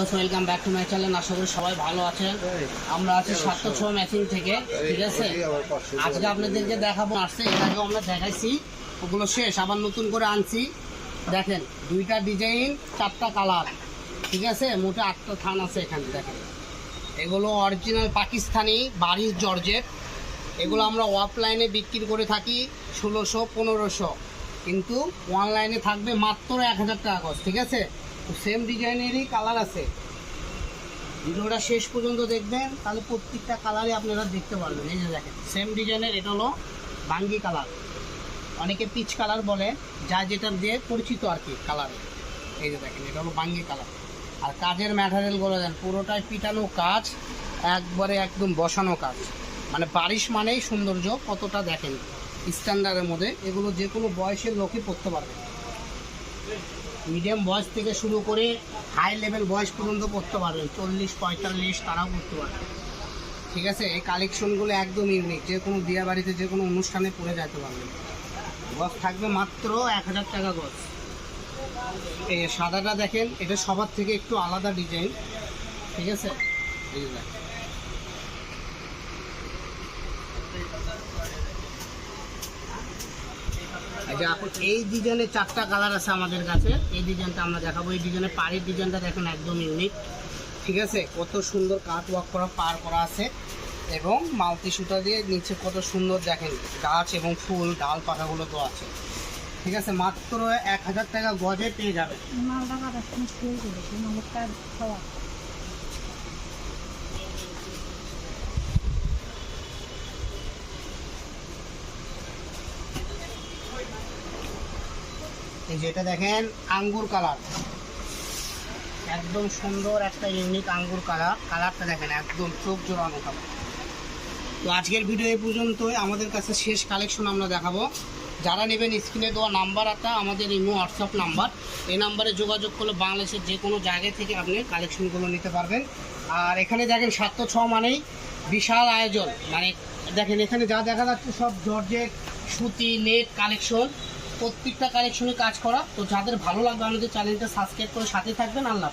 Viewers welcome back to my channel আশা করি সবাই ভালো আছেন। আমরা আছি সাতশো ছ ম্যাচিং থেকে, ঠিক আছে? আজকে আপনাদেরকে দেখাবো আসছে, এর আগে আমরা দেখাইছি। ওগুলো শেষ, আবার নতুন করে আনছি। দেখেন, দুইটা ডিজাইন চারটা কালার ঠিক আছে? মোটে আটটা থান আছে এখানে, দেখেন। এগুলো অরিজিনাল পাকিস্তানি বাড়ির জর্জেট। এগুলো আমরা অফলাইনে বিক্রি করে থাকি ষোলোশো, পনেরোশো। কিন্তু অনলাইনে থাকবে মাত্র এক হাজার টাকা ঠিক আছে? তো সেম ডিজাইনেরই কালার আছে। ভিডিওটা শেষ পর্যন্ত দেখবেন, তাহলে প্রত্যেকটা কালারই আপনারা দেখতে পারবেন। এই যে দেখেন সেম ডিজাইনের এটা হলো বাঙ্গি কালার অনেকে পিচ কালার বলে, যা যেটা দিয়ে পরিচিত আর কি কালার এই যে দেখেন, এটা হলো বাঙ্গি কালার আর কাজের ম্যাটেরিয়াল বলে দেন, পুরোটাই পিটানো কাজ, একবারে একদম বসানো কাজ। মানে বারিশ মানেই সৌন্দর্য, কতটা দেখেন? স্ট্যান্ডার্ডের মধ্যে, এগুলো যে কোনো বয়সের লোকই পড়তে পারবে মিডিয়াম বয়স থেকে শুরু করে হাই লেভেল বয়স পর্যন্ত পড়তে পারবেন চল্লিশ, পঁয়তাল্লিশ তারাও পড়তে পারবে। ঠিক আছে? এই কালেকশনগুলো একদম ইউনিক যে কোনো বিয়ে বাড়িতে, যে কোনো অনুষ্ঠানে পরে যেতে পারবেন গছ থাকবে মাত্র এক হাজার টাকা গছ এই সাদাটা দেখেন, এটা সবার থেকে একটু আলাদা ডিজাইন ঠিক আছে? যে দেখেন। এই ডিজাইনের চারটা কালার আছে আমাদের কাছে। এই ডিজাইনটা আমরা দেখাবো। এই ডিজাইনের পাড়ের ডিজাইনটা দেখেন, একদম ইউনিক ঠিক আছে? কত সুন্দর কাট ওয়ার্ক করা, পার করা আছে। এবং মালতি সুতা দিয়ে নিচে কত সুন্দর দেখেন, গাছ এবং ফুল, ডাল পাতাগুলো তো আছে। ঠিক আছে? মাত্র এক হাজার টাকা গজে পেয়ে যাবে এই যেটা দেখেন আঙ্গুর কালার। একদম সুন্দর একটা ইউনিক আঙ্গুর কালার। কালারটা দেখেন একদম চোখ জোড়ানো কালার। তো আজকের ভিডিও এই পর্যন্তই। আমাদের কাছে শেষ কালেকশন আমরা দেখাবো। যারা নেবেন স্ক্রিনে দেওয়া নাম্বার একটা আমাদের ইমো হোয়াটসঅ্যাপ নাম্বার। এই নাম্বারে যোগাযোগ করলে বাংলাদেশের যে কোনো জায়গা থেকে আপনি কালেকশনগুলো নিতে পারবেন। আর এখানে দেখেন সাতশো ছ মানেই বিশাল আয়োজন। মানে দেখেন এখানে যা দেখা যাচ্ছে সব জর্জেট, সুতি, নেট কালেকশন প্রত্যেকটা কালেকশনে কাজ করা তো যাদের ভালো লাগবে আমাদের চ্যানেলটা সাবস্ক্রাইব করে সাথে থাকবেন আল্লাহ।